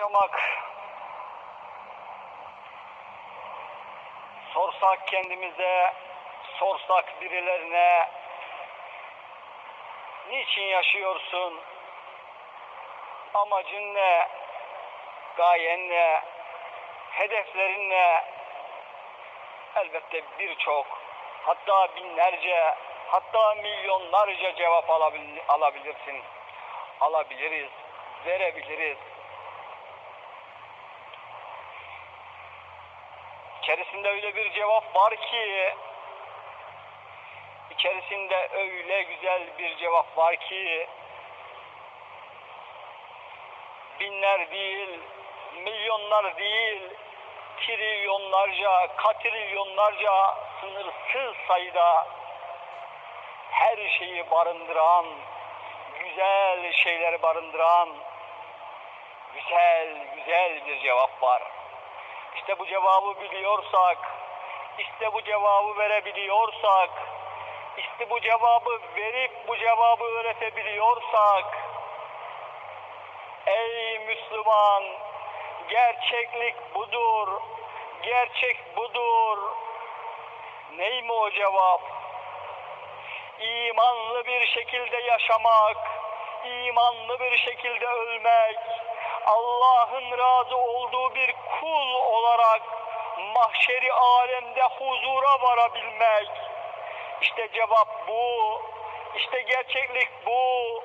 yaşamak. Sorsak kendimize, sorsak birilerine, niçin yaşıyorsun? Amacın ne? Gayen ne? Hedeflerin ne? Elbette birçok, hatta binlerce, hatta milyonlarca cevap alabil- alabilirsin. Alabiliriz, verebiliriz. İçerisinde öyle bir cevap var ki içerisinde öyle güzel bir cevap var ki binler değil, milyonlar değil, trilyonlarca, katrilyonlarca sınırsız sayıda her şeyi barındıran, güzel şeyleri barındıran güzel güzel bir cevap var. İşte bu cevabı biliyorsak, işte bu cevabı verebiliyorsak, işte bu cevabı verip bu cevabı öğretebiliyorsak, ey Müslüman, gerçeklik budur, gerçek budur. Ney mi o cevap? İmanlı bir şekilde yaşamak, imanlı bir şekilde ölmek, Allah'ın razı olduğu bir kul olarak mahşeri alemde huzura varabilmek. İşte cevap bu. İşte gerçeklik bu.